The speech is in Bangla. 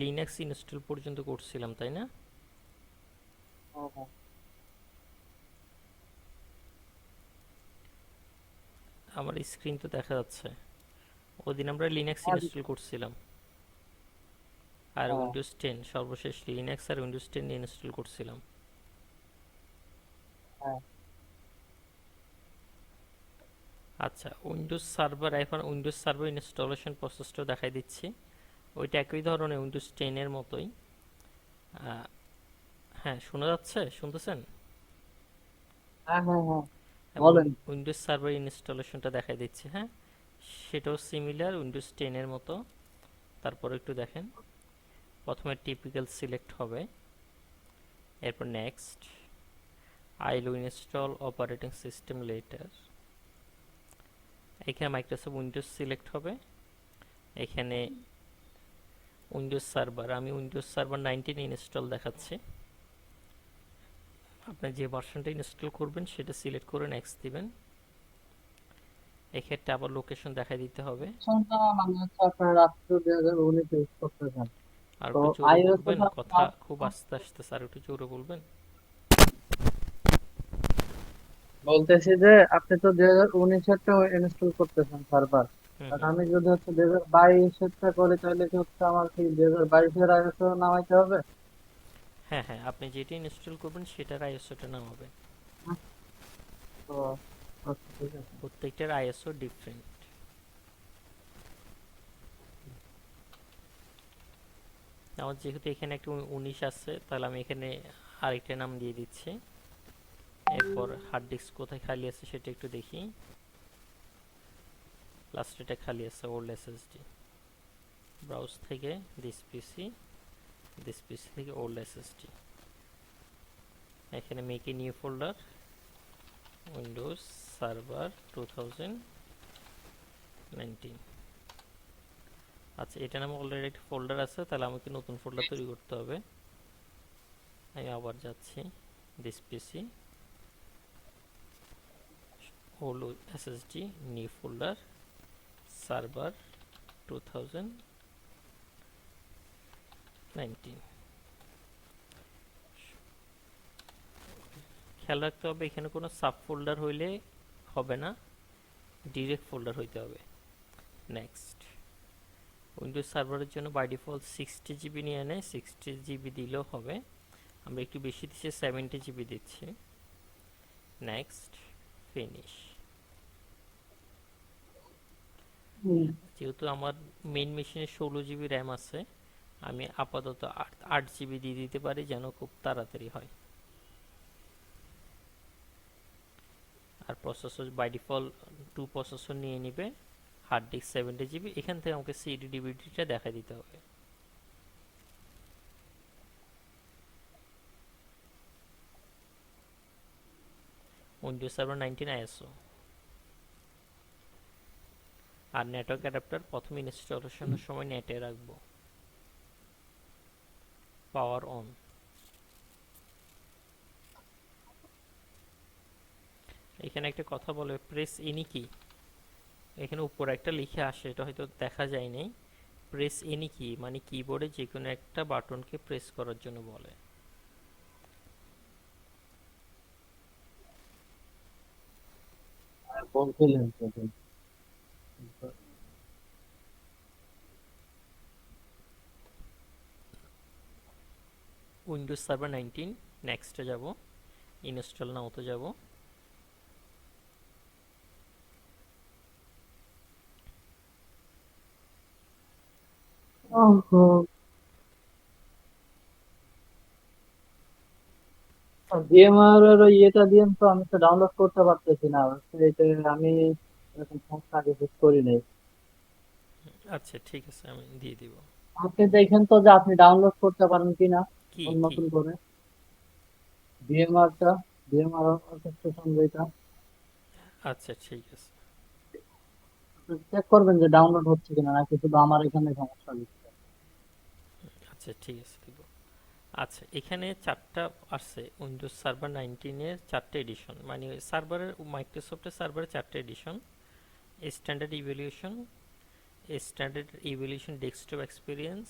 লিনাক্স ইনস্টল পর্যন্ত করছিলাম তাই না হ্যাঁ, হ্যাঁ। আমার স্ক্রিন তো দেখা যাচ্ছে ওদিন আমরা লিনাক্স ইনস্টল করছিলাম আর হ্যাঁ। উইন্ডোজ টেন সর্বশেষ লিনাক্স আর উইন্ডোজ টেন ইনস্টল করছিলাম হ্যাঁ। আচ্ছা উইন্ডোজ সার্ভার এখন উইন্ডোজ সার্ভার ইনস্টলেশন প্রসেসটা দেখাই দিচ্ছি ওইটা একই ধরনের উইন্ডোজ টেনের মতোই। হ্যাঁ শোনা যাচ্ছে? শুনতেছেন? হ্যাঁ হ্যাঁ হ্যাঁ। বলেন। উইন্ডোজ সার্ভার ইনস্টলেশনটা দেখাই দিচ্ছি হ্যাঁ? সেটাও সিমিলার উইন্ডোজ টেনের মতো। তারপর একটু দেখেন। প্রথমে টিপিক্যাল সিলেক্ট হবে। এরপর next I will install operating system later এখানে মাইক্রোসফট উইন্ডোজ সিলেক্ট হবে। এখানে উইন্ডোজ সার্ভার। আমি উইন্ডোজ সার্ভার নাইনটিন ইনস্টল দেখাচ্ছি। আপনি যে ভার্সনটা ইনস্টল করবেন সেটা সিলেক্ট করে নেক্সট দিবেন। এক্ষেত্রে আবার লোকেশন দেখাই দিতে হবে। মানে আর বলবেন কথা খুব আস্তে আস্তে স্যার একটু জোরে বলবেন। বলতেছি যে আপনি তো দুই হাজার উনিশেরটা ইনস্টল করতেছেন সার্ভার। হুম আর আমি যদি হচ্ছে দুই হাজার বাইশেরটা করি তাহলে কি হচ্ছে আমার কি দুই হাজার বাইশের আইএসও নামাইতে হবে? হ্যাঁ হ্যাঁ আপনি যেটা ইনস্টল করবেন সেটার আইএসওটা নামাবে তো আচ্ছা, প্রত্যেকটার আইএসও ডিফারেন্ট আমার যেহেতু এখানে একটা উনিশ আছে তাহলে আমি এখানে আরেকটা নাম দিয়ে দিচ্ছি। এরপর হার্ড ডিস্ক কোথায় খালি আছে সেটা একটু দেখি। লাস্টেটা খালি আছে ওল্ড এসএসডি ব্রাউজ থেকে দিস পিসি দিস পিসি থেকে ওল্ড এসএসডি এখানে make a new folder Windows server two thousand nineteen আচ্ছা এটা নামে অলরেডি একটা ফোল্ডার আছে, তাহলে আমাকে নতুন ফোল্ডার তৈরি করতে হবে। আমি আবার যাচ্ছি দিস পিসি হলো SSD new folder server two thousand nineteen. খেয়াল রাখতে হবে, এখানে কোনো সাব ফোল্ডার হইলে হবে না, ডিরেক্ট ফোল্ডার হইতে হবে। নেক্সট। উইন্ডোজ সার্ভারের জন্য বাই ডিফল্ট সিক্সটি জিবি নিয়ে নেয় সিক্সটি জিবি দিলেও হবে। আমরা একটু বেশি দিচ্ছি, সেভেন্টি জিবি দিচ্ছি। Next, finish. যেহেতু আমার মেইন মেশিনে ষোলো জিবি র্যাম আছে, আমি আপাতত আট জিবি দিয়ে দিতে পারি যেন খুব তাড়াতাড়ি হয়। আর processor by default two processor নিয়ে নিবে হার্ড ডিস্ক সেভেন্টি জিবি এখান থেকে আমাকে সিডি ডিভিডিটা দেখা দিতে হবে। উইন্ডোজ সার্ভার নাইনটিন আইএসও আর নেটওয়ার্ক অ্যাডাপ্টার প্রথম ইনস্টলেশনের সময় নেটে রাখব। পাওয়ার অন এখানে একটা কথা বলে প্রেস এনি কি এখানে উপরে একটা লিখে আসে, এটা হয়তো দেখা যায় নাই। প্রেস এনি কি মানে কিবোর্ডে যে কোনো একটা বাটনকে প্রেস করার জন্য বলে। বলছিলেন উইন্ডোজ সার্ভার নাইনটিন নেক্সটে যাব। ইনস্টল নাওতে যাব। ভিএমআর এর ইয়েটা দিয়ে তো আমি তো ডাউনলোড করতে পারতেছি না। আমি এরকম সমস্যা আগে ফেস করি নাই। আচ্ছা ঠিক আছে আমি দিয়ে দিব। আপনি দেখেন তো যে আপনি ডাউনলোড করতে পারেন কিনা। কি নতুন করে ভিএমআর অর্কেস্ট্রেশন যেটা আচ্ছা ঠিক আছে। চেক করবেন যে ডাউনলোড হচ্ছে কিনা নাকি শুধু আমার এখানে সমস্যা দিচ্ছে আচ্ছা ঠিক আছে দিব। আচ্ছা এখানে চারটা আছে উইন্ডোজ সার্ভার নাইনটিনের চারটে এডিশন মানে সার্ভারের মাইক্রোসফটের সার্ভারের চারটে edition standard evaluation standard evaluation desktop experience